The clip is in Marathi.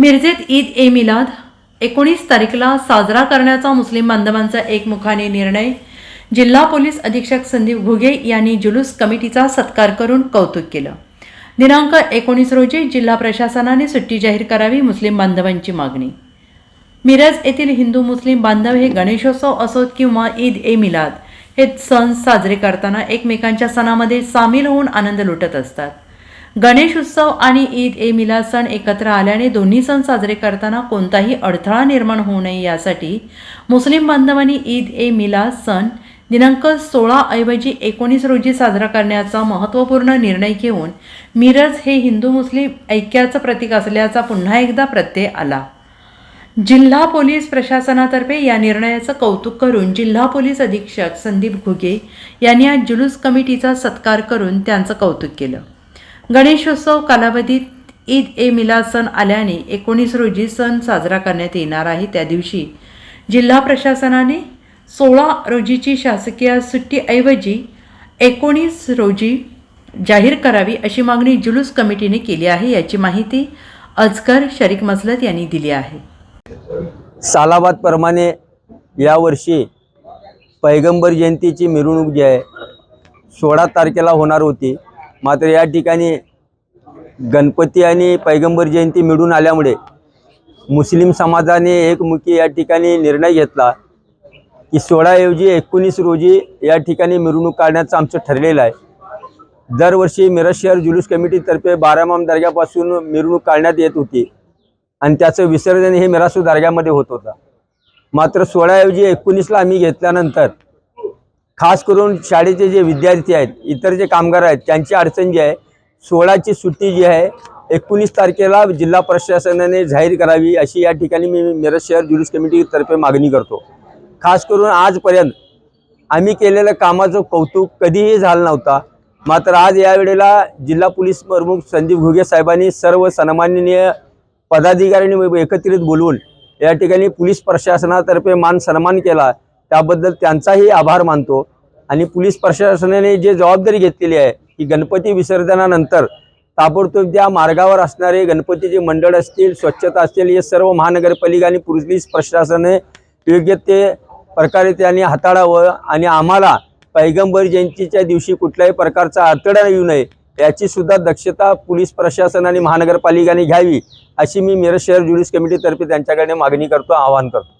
मिरजेत ईद ए मिलाद एकोणीस तारीखला साजरा करण्याचा मुस्लिम बांधवांचा एकमुखाने निर्णय. जिल्हा पोलीस अधीक्षक संदीप घुगे यांनी जुलूस कमिटीचा सत्कार करून कौतुक केलं. दिनांक एकोणीस रोजी जिल्हा प्रशासनाने सुट्टी जाहीर करावी मुस्लिम बांधवांची मागणी. मिरज येथील हिंदू मुस्लिम बांधव हे गणेशोत्सव असोत किंवा ईद ए मिलाद हे सण साजरे करताना एकमेकांच्या सणामध्ये सामील होऊन आनंद लुटत असतात. गणेश उत्सव आणि ईद ए मिला सण एकत्र आल्याने दोन्ही सण साजरे करताना कोणताही अडथळा निर्माण होऊ नये यासाठी मुस्लिम बांधवांनी ईद ए मिला सण दिनांक सोळा ऐवजी एकोणीस रोजी साजरा करण्याचा महत्त्वपूर्ण निर्णय घेऊन मिरज हे हिंदू मुस्लिम ऐक्याचं प्रतीक असल्याचा पुन्हा एकदा प्रत्यय आला. जिल्हा पोलीस प्रशासनातर्फे या निर्णयाचं कौतुक करून जिल्हा पोलीस अधीक्षक संदीप घुगे यांनी आज जुलूस कमिटीचा सत्कार करून त्यांचं कौतुक केलं. गणेशोत्सव कालावधीत ईद ए मिला सण आल्याने एकोणीस रोजी सण साजरा करण्यात येणार आहे. त्या दिवशी जिल्हा प्रशासनाने सोळा रोजीची शासकीय सुट्टीऐवजी एकोणीस रोजी जाहीर करावी अशी मागणी जुलूस कमिटीने केली आहे. याची माहिती अजगर शरीक मसलत यांनी दिली आहे. सालाबादप्रमाणे यावर्षी पैगंबर जयंतीची मिरवणूक जी आहे सोळा तारखेला होणार होती. मात्र या ठिकाणी गणपती आणि पैगंबर जयंती मिळून आल्यामुळे मुस्लिम समाजाने एकमुखी या ठिकाणी निर्णय घेतला की सोळाऐवजी एकोणीस रोजी या ठिकाणी मिरवणूक काढण्याचं आमचं ठरलेलं आहे. दरवर्षी मिरज शहर जुलूस कमिटीतर्फे बारामाम दर्ग्यापासून मिरवणूक काढण्यात येत होती आणि त्याचं विसर्जन हे मिरासू दर्ग्यामध्ये होत होतं. मात्र सोळाऐवजी एकोणीसला आम्ही घेतल्यानंतर खास करून शाळेचे जे विद्यार्थी आहेत इतर जे कामगार आहेत त्यांची अडचण जी आहे सोळाची सुट्टी जी आहे एकोणीस तारखेला जिल्हा प्रशासनाने जाहीर करावी अशी या ठिकाणी मी मिरज शहर जुलूस कमिटीतर्फे मागणी करतो. खास करून आजपर्यंत आम्ही केलेल्या कामाचं कौतुक कधीही झालं नव्हता. मात्र आज या वेळेला जिल्हा पोलीस प्रमुख संदीप घुगे साहेबांनी सर्व सन्माननीय पदाधिकाऱ्यांनी एकत्रित बोलवून या ठिकाणी पोलीस प्रशासनातर्फे मान सन्मान केला. त्याबद्दल त्यांचाही आभार मानतो. आणि पोलीस प्रशासनाने जे जबाबदारी घेतलेली आहे की गणपती विसर्जनानंतर ताबडतोब त्या मार्गावर असणारे गणपतीचे मंडळ असतील स्वच्छता असतील हे सर्व महानगरपालिका आणि पोलीस प्रशासनाने योग्य ते प्रकारे त्यांनी हाताळावं आणि आम्हाला पैगंबर जयंतीच्या दिवशी कुठल्याही प्रकारचा अडथळा येऊ नये याची सुद्धा दक्षता पोलीस प्रशासन आणि महानगरपालिकाने घ्यावी अशी मी मिरज शहर जुडिस कमिटीतर्फे त्यांच्याकडे मागणी करतो आवाहन करतो.